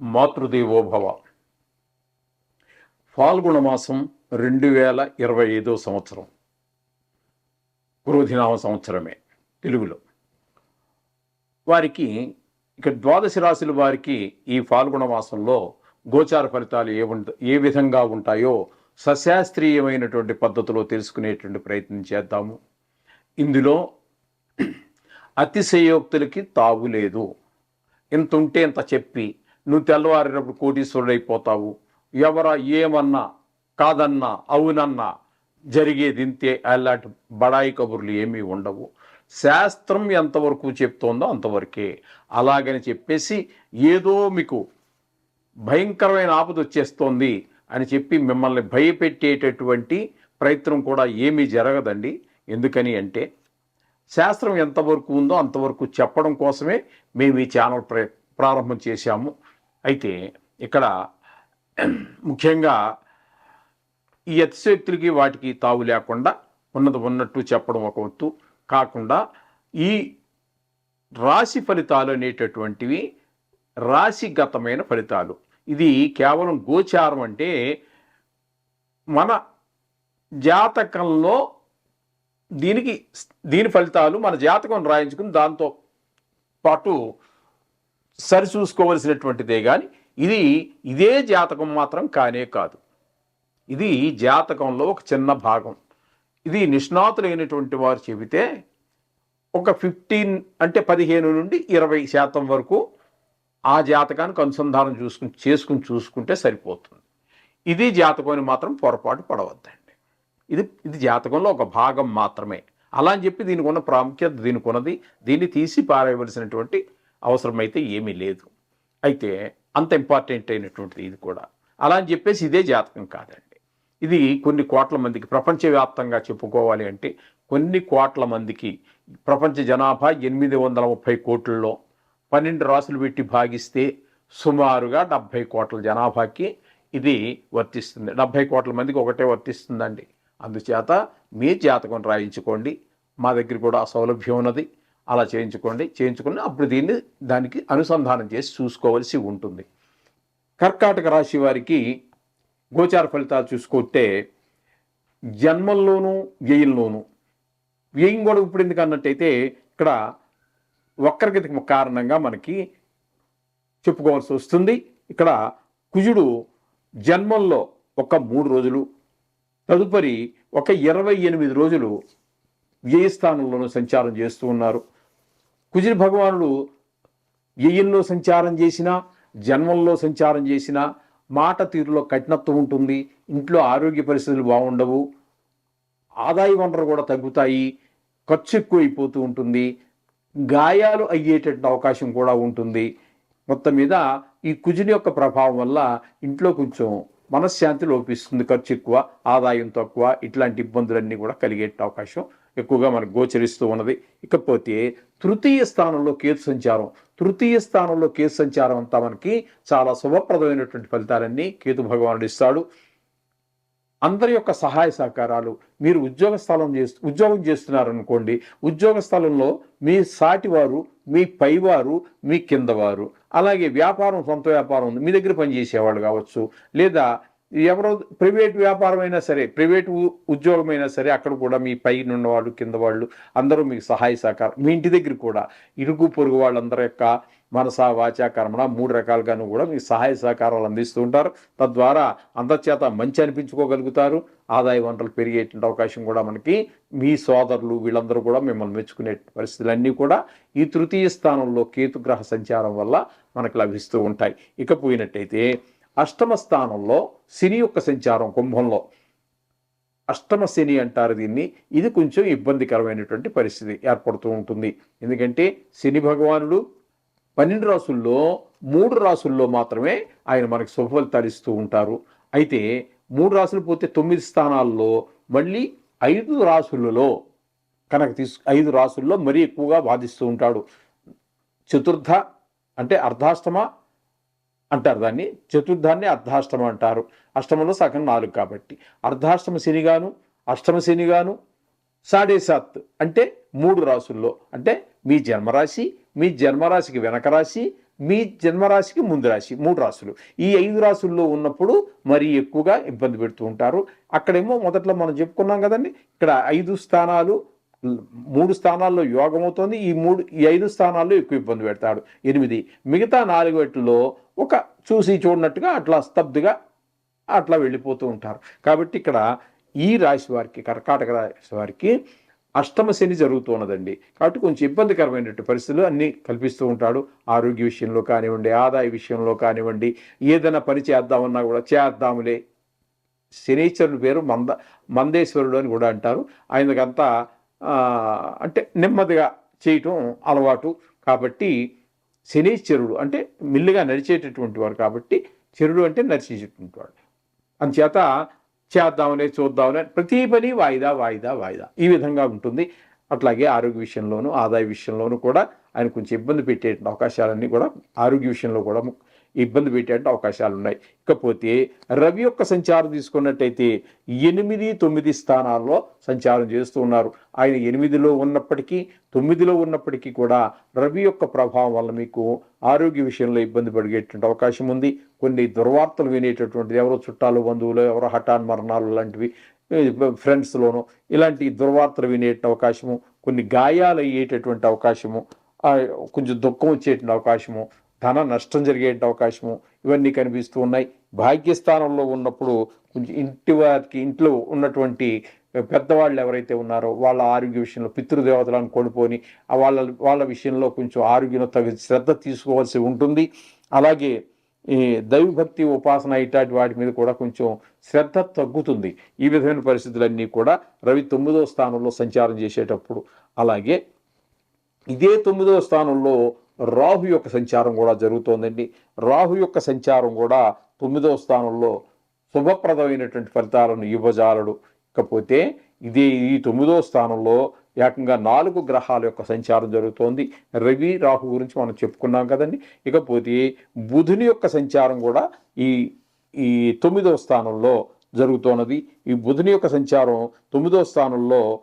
మాతృదేవోభవ ఫాల్గుణ మాసం రెండు వేల ఇరవై ఐదో సంవత్సరం. క్రోధినామ సంవత్సరమే తెలుగులో. వారికి ఇక ద్వాదశ రాశుల వారికి ఈ ఫాల్గుణ మాసంలో గోచార ఫలితాలు ఏ ఏ విధంగా ఉంటాయో సశాస్త్రీయమైనటువంటి పద్ధతిలో తెలుసుకునేటువంటి ప్రయత్నం చేద్దాము. ఇందులో అతిశయోక్తులకి తావు లేదు. ఇంత ఉంటే ఇంత చెప్పి నువ్వు తెల్లవారినప్పుడు కోటీశ్వరుడైపోతావు. ఎవరా ఏమన్నా కాదన్నా అవునన్నా జరిగేది ఇంతే. అలాంటి బడాయి కబుర్లు ఏమీ ఉండవు. శాస్త్రం ఎంతవరకు చెప్తోందో అంతవరకే. అలాగని చెప్పేసి ఏదో మీకు భయంకరమైన ఆపద వచ్చేస్తోంది అని చెప్పి మిమ్మల్ని భయపెట్టేటటువంటి ప్రయత్నం కూడా ఏమీ జరగదండి. ఎందుకని అంటే శాస్త్రం ఎంతవరకు ఉందో అంతవరకు చెప్పడం కోసమే మేము ఈ ఛానల్ ప్రారంభం చేశాము. అయితే ఇక్కడ ముఖ్యంగా ఈ అతిశక్తులకి వాటికి తావు లేకుండా ఉన్నది ఉన్నట్టు చెప్పడం ఒక వంతు కాకుండా ఈ రాశి ఫలితాలు అనేటటువంటివి రాశిగతమైన ఫలితాలు. ఇది కేవలం గోచారం అంటే మన జాతకంలో దీనికి దీని ఫలితాలు మన జాతకం రాయించుకుని దాంతో పాటు సరిచూసుకోవలసినటువంటిదే కానీ ఇది ఇదే జాతకం మాత్రం కానే కాదు. ఇది జాతకంలో ఒక చిన్న భాగం. ఇది నిష్ణాతులైనటువంటి వారు చెబితే ఒక ఫిఫ్టీన్ అంటే పదిహేను నుండి ఇరవై శాతం వరకు ఆ జాతకానికి అనుసంధానం చూసుకుని చేసుకుని చూసుకుంటే సరిపోతుంది. ఇది జాతకం మాత్రం పొరపాటు పడవద్దండి. ఇది ఇది జాతకంలో ఒక భాగం మాత్రమే. అలా అని చెప్పి దీనికి ఉన్న ప్రాముఖ్యత దీనికి ఉన్నది దీన్ని తీసి పారేయవలసినటువంటి అవసరమైతే ఏమీ లేదు. అయితే అంత ఇంపార్టెంట్ అయినటువంటిది ఇది కూడా. అలా అని చెప్పేసి ఇదే జాతకం కాదండి. ఇది కొన్ని కోట్ల మందికి ప్రపంచవ్యాప్తంగా చెప్పుకోవాలి అంటే కొన్ని కోట్ల మందికి ప్రపంచ జనాభా ఎనిమిది వందల ముప్పై కోట్లలో పన్నెండు రాసులు పెట్టి భాగిస్తే సుమారుగా డెబ్భై కోట్ల జనాభాకి ఇది వర్తిస్తుంది. డెబ్భై కోట్ల మందికి ఒకటే వర్తిస్తుందండి. అందుచేత మీ జాతకం రాయించుకోండి. మా దగ్గర కూడా సౌలభ్యం ఉన్నది. అలా చేయించుకోండి చేయించుకుని అప్పుడు దీన్ని దానికి అనుసంధానం చేసి చూసుకోవలసి ఉంటుంది. కర్కాటక రాశి వారికి గోచార ఫలితాలు చూసుకుంటే జన్మల్లోనూ వ్యయంలోనూ వ్యయం కూడా ఇప్పుడు ఎందుకు అన్నట్టయితే ఇక్కడ వక్రగతికి కారణంగా మనకి చెప్పుకోవాల్సి వస్తుంది. ఇక్కడ కుజుడు జన్మంలో ఒక మూడు రోజులు తదుపరి ఒక ఇరవై ఎనిమిది రోజులు వ్యయస్థానంలోనూ సంచారం చేస్తూ ఉన్నారు. కుజిరి భగవానుడు వ్యయంలో సంచారం చేసినా జన్మల్లో సంచారం చేసినా మాట తీరులో కఠినత్వం ఉంటుంది. ఇంట్లో ఆరోగ్య పరిస్థితులు బాగుండవు. ఆదాయ వనరులు కూడా తగ్గుతాయి. ఖర్చు ఎక్కువైపోతూ ఉంటుంది. గాయాలు అయ్యేటటువంటి అవకాశం కూడా ఉంటుంది. మొత్తం మీద ఈ కుజుని యొక్క ప్రభావం వల్ల ఇంట్లో కొంచెం మనశ్శాంతి లోపిస్తుంది. ఖర్చు ఎక్కువ ఆదాయం తక్కువ ఇట్లాంటి ఇబ్బందులన్నీ కూడా కలిగే అవకాశం ఎక్కువగా మనకు గోచరిస్తూ ఉన్నది. ఇకపోతే తృతీయ స్థానంలో కేతు సంచారం. తృతీయ స్థానంలో కేతు సంచారం అంతా మనకి చాలా శుభప్రదమైనటువంటి ఫలితాలన్నీ కేతు భగవానుడు ఇస్తాడు. అందరి యొక్క సహాయ సహకారాలు మీరు ఉద్యోగ స్థలం చేస్తూ ఉద్యోగం చేస్తున్నారు అనుకోండి ఉద్యోగ స్థలంలో మీ సాటివారు మీ పైవారు మీ కిందవారు అలాగే వ్యాపారం సొంత వ్యాపారం ఉంది మీ దగ్గర పనిచేసేవాళ్ళు కావచ్చు లేదా ఎవరో ప్రైవేట్ వ్యాపారం అయినా సరే ప్రైవేట్ ఉద్యోగమైనా సరే అక్కడ కూడా మీ పైన ఉన్నవాళ్ళు కింద వాళ్ళు అందరూ మీకు సహాయ సహకారం. మీ ఇంటి దగ్గర కూడా ఇరుగు పొరుగు వాళ్ళందరి యొక్క మనస వాచ కర్మణ మూడు రకాలుగాను కూడా మీకు సహాయ సహకారాలు అందిస్తూ ఉంటారు. తద్వారా అందచేత మంచి అనిపించుకోగలుగుతారు. ఆదాయ వనరులు పెరిగేటువంటి అవకాశం కూడా మనకి మీ సోదరులు వీళ్ళందరూ కూడా మిమ్మల్ని మెచ్చుకునే పరిస్థితులన్నీ కూడా ఈ తృతీయ స్థానంలో కేతుగ్రహ సంచారం వల్ల మనకు లభిస్తూ ఉంటాయి. ఇకపోయినట్టయితే అష్టమ స్థానంలో శని యొక్క సంచారం కుంభంలో. అష్టమ శని అంటారు దీన్ని. ఇది కొంచెం ఇబ్బందికరమైనటువంటి పరిస్థితి ఏర్పడుతూ ఉంటుంది. ఎందుకంటే శని భగవానుడు పన్నెండు రాసుల్లో మూడు రాసుల్లో మాత్రమే ఆయన మనకి శుభఫలితాలు ఇస్తూ ఉంటారు. అయితే మూడు రాసులు పోతే తొమ్మిది స్థానాల్లో మళ్ళీ ఐదు రాసులలో కనుక తీసు ఐదు రాసుల్లో మరీ ఎక్కువగా బాధిస్తూ ఉంటాడు. చతుర్థ అంటే అర్ధాష్టమ అంటారు దాన్ని. చతుర్థాన్ని అర్ధాష్టమం అంటారు. అష్టమంలో సగం నాలుగు కాబట్టి. అర్ధాష్టమ శనిగాను అష్టమ శనిగాను సాడే సాత్ అంటే మూడు రాసుల్లో. అంటే మీ జన్మరాశి మీ జన్మరాశికి వెనక రాశి మీ జన్మరాశికి ముందు రాశి మూడు రాశులు ఈ ఐదు రాశుల్లో ఉన్నప్పుడు మరీ ఎక్కువగా ఇబ్బంది పెడుతూ ఉంటారు. అక్కడేమో మొదట్లో మనం చెప్పుకున్నాం కదండి ఇక్కడ ఐదు స్థానాలు మూడు స్థానాల్లో యోగం అవుతుంది ఈ మూడు ఈ ఐదు స్థానాల్లో ఎక్కువ ఇబ్బంది పెడతాడు. ఎనిమిది మిగతా నాలుగు వాటిల్లో ఒక చూసి చూడనట్టుగా అట్లా స్తబ్దుగా అట్లా వెళ్ళిపోతూ ఉంటారు. కాబట్టి ఇక్కడ ఈ రాశి వారికి కర్కాటక రాశి వారికి అష్టమ శని జరుగుతూ ఉన్నదండి. కాబట్టి కొంచెం ఇబ్బందికరమైనటువంటి పరిస్థితులు అన్నీ కల్పిస్తూ ఉంటాడు. ఆరోగ్య విషయంలో కానివ్వండి ఆదాయ విషయంలో కానివ్వండి ఏదైనా పని చేద్దామన్నా కూడా చేద్దాములే. శనీశ్వరుని పేరు మంద మందేశ్వరుడు అని కూడా అంటారు. ఆయనకంతా అంటే నెమ్మదిగా చేయటం అలవాటు. కాబట్టి శనీశ్వరుడు అంటే మిల్లుగా నడిచేటటువంటి వాడు కాబట్టి చెరుడు అంటే నడిచేటటువంటి వాడు. అందుచేత చేద్దామనే చూద్దామనే ప్రతి పని వాయిదా వాయిదా వాయిదా. ఈ విధంగా ఉంటుంది. అట్లాగే ఆరోగ్య విషయంలోనూ ఆదాయ విషయంలోనూ కూడా ఆయన కొంచెం ఇబ్బంది పెట్టే అవకాశాలన్నీ కూడా ఆరోగ్య విషయంలో కూడా ఇబ్బంది పెట్టేట అవకాశాలు ఉన్నాయి ఇకపోతే రవి యొక్క సంచారం తీసుకున్నట్టయితే ఎనిమిది తొమ్మిది స్థానాల్లో సంచారం చేస్తూ ఉన్నారు. ఆయన ఎనిమిదిలో ఉన్నప్పటికీ తొమ్మిదిలో ఉన్నప్పటికీ కూడా రవి యొక్క ప్రభావం వల్ల మీకు ఆరోగ్య విషయంలో ఇబ్బంది పడిగేటువంటి అవకాశం ఉంది. కొన్ని దుర్వార్తలు వినేటటువంటిది ఎవరో చుట్టాలు బంధువులు ఎవరో హఠాన్ మరణాలు లాంటివి ఫ్రెండ్స్లోనూ ఇలాంటి దుర్వార్తలు వినే అవకాశము కొన్ని గాయాలు అయ్యేటటువంటి అవకాశము కొంచెం దుఃఖం వచ్చేటువంటి అవకాశము ధన నష్టం జరిగే అవకాశము ఇవన్నీ కనిపిస్తూ ఉన్నాయి. భాగ్యస్థానంలో ఉన్నప్పుడు కొంచెం ఇంటి వారికి ఇంట్లో ఉన్నటువంటి పెద్దవాళ్ళు ఎవరైతే ఉన్నారో వాళ్ళ ఆరోగ్య విషయంలో పితృదేవతలను కోల్పోని వాళ్ళ వాళ్ళ విషయంలో కొంచెం ఆరోగ్యం తగు శ్రద్ధ తీసుకోవాల్సి ఉంటుంది. అలాగే ఈ దైవభక్తి ఉపాసన ఇట్లాంటి వాటి మీద కూడా కొంచెం శ్రద్ధ తగ్గుతుంది. ఈ విధమైన పరిస్థితులన్నీ కూడా రవి తొమ్మిదో స్థానంలో సంచారం చేసేటప్పుడు. అలాగే ఇదే తొమ్మిదవ స్థానంలో రాహు యొక్క సంచారం కూడా జరుగుతోందండి. రాహు యొక్క సంచారం కూడా తొమ్మిదవ స్థానంలో శుభప్రదమైనటువంటి ఫలితాలను ఇవ్వజాలడు. ఇకపోతే ఇదే ఈ తొమ్మిదవ స్థానంలో ఏకంగా నాలుగు గ్రహాల యొక్క సంచారం జరుగుతోంది. రవి రాహు గురించి మనం చెప్పుకున్నాం కదండి. ఇకపోతే బుధుని యొక్క సంచారం కూడా ఈ ఈ తొమ్మిదవ స్థానంలో జరుగుతున్నది. ఈ బుధుని యొక్క సంచారం తొమ్మిదవ స్థానంలో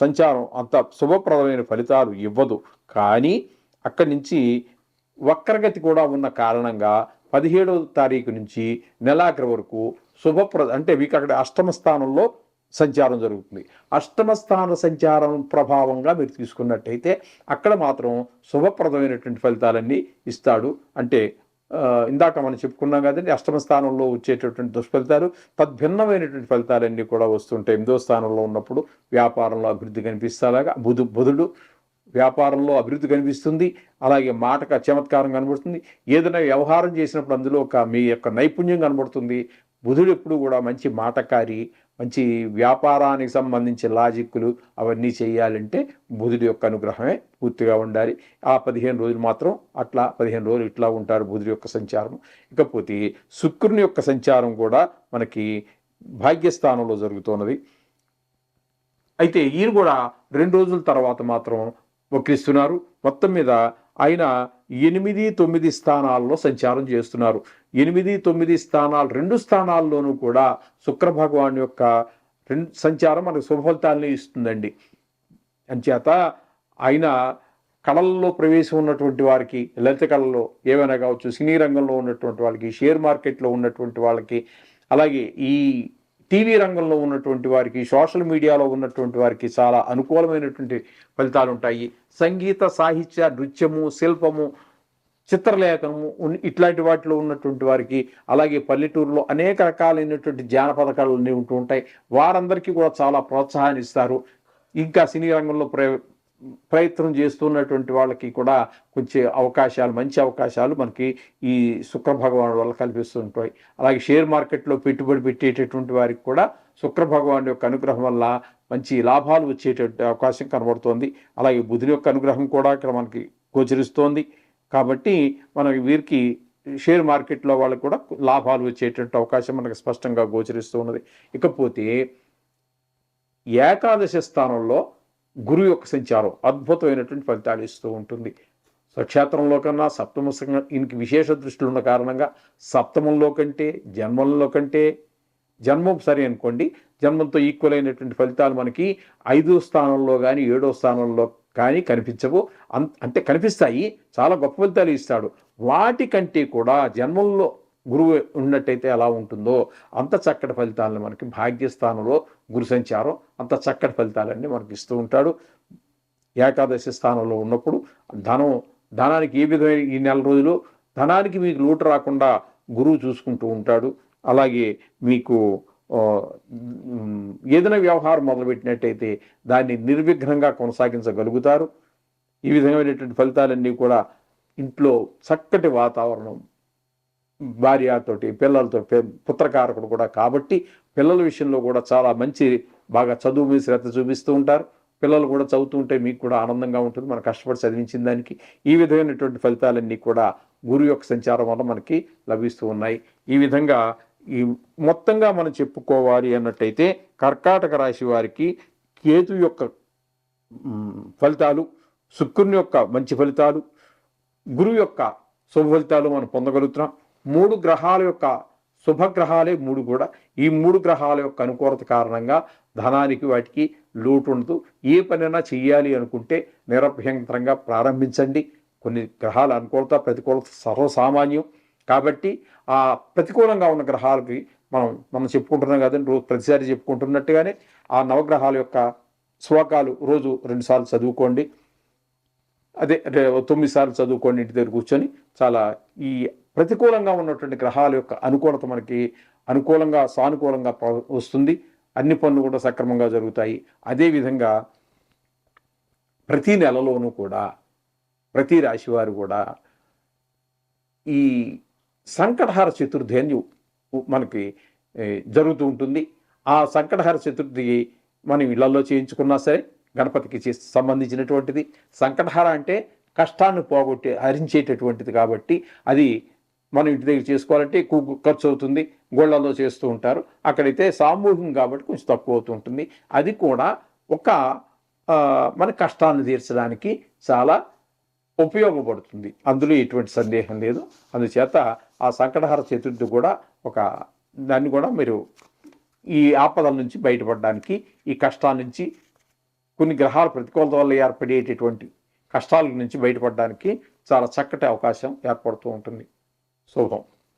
సంచారం అంత శుభప్రదమైన ఫలితాలు ఇవ్వదు. కానీ అక్కడి నుంచి వక్రగతి కూడా ఉన్న కారణంగా పదిహేడవ తారీఖు నుంచి నెలాఖరు వరకు శుభప్ర అంటే మీకు అక్కడ అష్టమ స్థానంలో సంచారం జరుగుతుంది. అష్టమ స్థాన సంచారం ప్రభావంగా మీరు తీసుకున్నట్టయితే అక్కడ మాత్రం శుభప్రదమైనటువంటి ఫలితాలన్నీ ఇస్తాడు. అంటే ఇందాక మనం చెప్పుకున్నాం కదండి అష్టమ స్థానంలో వచ్చేటటువంటి దుష్ఫలితాలు తద్భిన్నమైనటువంటి ఫలితాలన్నీ కూడా వస్తుంటాయి. ఎనిమిదో స్థానంలో ఉన్నప్పుడు వ్యాపారంలో అభివృద్ధి కనిపిస్తాలాగా. బుధు బుధుడు వ్యాపారంలో అభివృద్ధి కనిపిస్తుంది. అలాగే మాటక చమత్కారం కనబడుతుంది. ఏదైనా వ్యవహారం చేసినప్పుడు అందులో ఒక మీ యొక్క నైపుణ్యం కనబడుతుంది. బుధుడు ఎప్పుడు కూడా మంచి మాటకారి మంచి వ్యాపారానికి సంబంధించి లాజిక్కులు అవన్నీ చేయాలంటే బుధుడి యొక్క అనుగ్రహమే పూర్తిగా ఉండాలి. ఆ పదిహేను రోజులు మాత్రం అట్లా పదిహేను రోజులు ఇట్లా ఉంటారు బుధుడి యొక్క సంచారం. ఇకపోతే శుక్రుని యొక్క సంచారం కూడా మనకి భాగ్యస్థానంలో జరుగుతున్నది. అయితే ఈయన కూడా రెండు రోజుల తర్వాత మాత్రం వక్రిస్తున్నారు. మొత్తం మీద ఆయన ఎనిమిది తొమ్మిది స్థానాల్లో సంచారం చేస్తున్నారు. ఎనిమిది తొమ్మిది స్థానాలు రెండు స్థానాల్లోనూ కూడా శుక్ర భగవాన్ యొక్క రెండు సంచారం మనకు శుభఫలితాలని ఇస్తుందండి. అంచేత ఆయన కళల్లో ప్రవేశం ఉన్నటువంటి వారికి లలిత కళల్లో ఏమైనా కావచ్చు సినీ రంగంలో ఉన్నటువంటి వాళ్ళకి షేర్ మార్కెట్లో ఉన్నటువంటి వాళ్ళకి అలాగే ఈ టీవీ రంగంలో ఉన్నటువంటి వారికి సోషల్ మీడియాలో ఉన్నటువంటి వారికి చాలా అనుకూలమైనటువంటి ఫలితాలు ఉంటాయి. సంగీత సాహిత్య నృత్యము శిల్పము చిత్రలేఖనము ఇట్లాంటి వాటిలో ఉన్నటువంటి వారికి అలాగే పల్లెటూరులో అనేక రకాలైనటువంటి జానపద కళలు ఉంటూ ఉంటాయి. వారందరికీ కూడా చాలా ప్రోత్సాహాన్ని ఇస్తారు. ఇంకా సినీ రంగంలో ప్ర ప్రయత్నం చేస్తున్నటువంటి వాళ్ళకి కూడా కొంచెం అవకాశాలు మంచి అవకాశాలు మనకి ఈ శుక్ర భగవానుడు వల్ల కల్పిస్తుంటాయి. అలాగే షేర్ మార్కెట్లో పెట్టుబడి పెట్టేటటువంటి వారికి కూడా శుక్ర భగవాన్ యొక్క అనుగ్రహం వల్ల మంచి లాభాలు వచ్చేటటువంటి అవకాశం కనబడుతోంది. అలాగే బుధుని యొక్క అనుగ్రహం కూడా ఇక్కడ మనకి గోచరిస్తోంది. కాబట్టి మనకి వీరికి షేర్ మార్కెట్లో వాళ్ళకి కూడా లాభాలు వచ్చేటటువంటి అవకాశం మనకు స్పష్టంగా గోచరిస్తూ ఉన్నది. ఇకపోతే ఏకాదశి స్థానంలో గురువు యొక్క సంచారం అద్భుతమైనటువంటి ఫలితాలు ఇస్తూ ఉంటుంది. స్వక్షేత్రంలో కన్నా సప్తమ ఇనికి ఈయనకి విశేష దృష్టిలు ఉన్న కారణంగా సప్తమంలో కంటే జన్మంలో కంటే జన్మం సరే అనుకోండి జన్మంతో ఈక్వల్ అయినటువంటి ఫలితాలు మనకి ఐదో స్థానంలో కానీ ఏడో స్థానంలో కానీ కనిపించవు. అంత అంటే కనిపిస్తాయి. చాలా గొప్ప ఫలితాలు ఇస్తాడు. వాటికంటే కూడా జన్మంలో గురువు ఉన్నట్టయితే ఎలా ఉంటుందో అంత చక్కటి ఫలితాలను మనకి భాగ్యస్థానంలో గురు సంచారం అంత చక్కటి ఫలితాలన్నీ మనకి ఇస్తూ ఉంటాడు. ఏకాదశి స్థానంలో ఉన్నప్పుడు ధనం ధనానికి ఏ విధమైన ఈ నెల రోజులు ధనానికి మీకు లోటు రాకుండా గురువు చూసుకుంటూ ఉంటాడు. అలాగే మీకు ఏదైనా వ్యవహారం మొదలుపెట్టినట్టయితే దాన్ని నిర్విఘ్నంగా కొనసాగించగలుగుతారు. ఈ విధమైనటువంటి ఫలితాలన్నీ కూడా ఇంట్లో చక్కటి వాతావరణం భార్యతోటి పిల్లలతో పుత్రకారకుడు కూడా కాబట్టి పిల్లల విషయంలో కూడా చాలా మంచి బాగా చదువు మీద శ్రద్ధ చూపిస్తూ ఉంటారు. పిల్లలు కూడా చదువుతూ ఉంటే మీకు కూడా ఆనందంగా ఉంటుంది. మనం కష్టపడి చదివించిన దానికి ఈ విధమైనటువంటి ఫలితాలన్నీ కూడా గురు యొక్క సంచారం వల్ల మనకి లభిస్తూ ఉన్నాయి. ఈ విధంగా ఈ మొత్తంగా మనం చెప్పుకోవాలి అన్నట్టయితే కర్కాటక రాశి వారికి కేతు యొక్క ఫలితాలు శుక్రుని యొక్క మంచి ఫలితాలు గురువు యొక్క శుభ ఫలితాలు మనం పొందగలుగుతున్నాం. మూడు గ్రహాల యొక్క శుభగ్రహాలే మూడు కూడా. ఈ మూడు గ్రహాల యొక్క అనుకూలత కారణంగా ధనానికి వాటికి లోటు ఉండదు. ఏ పనైనా చెయ్యాలి అనుకుంటే నిరభ్యంతరంగా ప్రారంభించండి. కొన్ని గ్రహాల అనుకూలత ప్రతికూలత సర్వసామాన్యం. కాబట్టి ఆ ప్రతికూలంగా ఉన్న గ్రహాలకి మనం మనం చెప్పుకుంటున్నాం కదండి రోజు ప్రతిసారి చెప్పుకుంటున్నట్టుగానే ఆ నవగ్రహాల యొక్క శ్లోకాలు రోజు రెండుసార్లు చదువుకోండి. అదే తొమ్మిది సార్లు చదువుకోండి ఇంటి దగ్గర కూర్చొని చాలా ఈ ప్రతికూలంగా ఉన్నటువంటి గ్రహాల యొక్క అనుకూలత మనకి అనుకూలంగా సానుకూలంగా ప- వస్తుంది. అన్ని పనులు కూడా సక్రమంగా జరుగుతాయి. అదేవిధంగా ప్రతి నెలలోనూ కూడా ప్రతి రాశి వారు కూడా ఈ సంకటహార చతుర్థి అని మనకి జరుగుతూ ఉంటుంది. ఆ సంకటహార చతుర్థి మనం ఇళ్ళలో చేయించుకున్నా సరే గణపతికి సంబంధించినటువంటిది. సంకటహార అంటే కష్టాన్ని పోగొట్టి హరించేటటువంటిది కాబట్టి అది మనం ఇంటి దగ్గర చేసుకోవాలంటే ఎక్కువ ఖర్చు అవుతుంది. గోళ్ళలో చేస్తూ ఉంటారు. అక్కడైతే సామూహికం కాబట్టి కొంచెం తక్కువ అవుతూ ఉంటుంది. అది కూడా ఒక మన కష్టాన్ని తీర్చడానికి చాలా ఉపయోగపడుతుంది. అందులో ఎటువంటి సందేహం లేదు. అందుచేత ఆ సంకటహార చతుర్థి కూడా ఒక దాన్ని కూడా మీరు ఈ ఆపదల నుంచి బయటపడడానికి ఈ కష్టాల నుంచి కొన్ని గ్రహాల ప్రతికూలత వల్ల ఏర్పడేటటువంటి కష్టాల నుంచి బయటపడడానికి చాలా చక్కటి అవకాశం ఏర్పడుతూ ఉంటుంది. శుభం.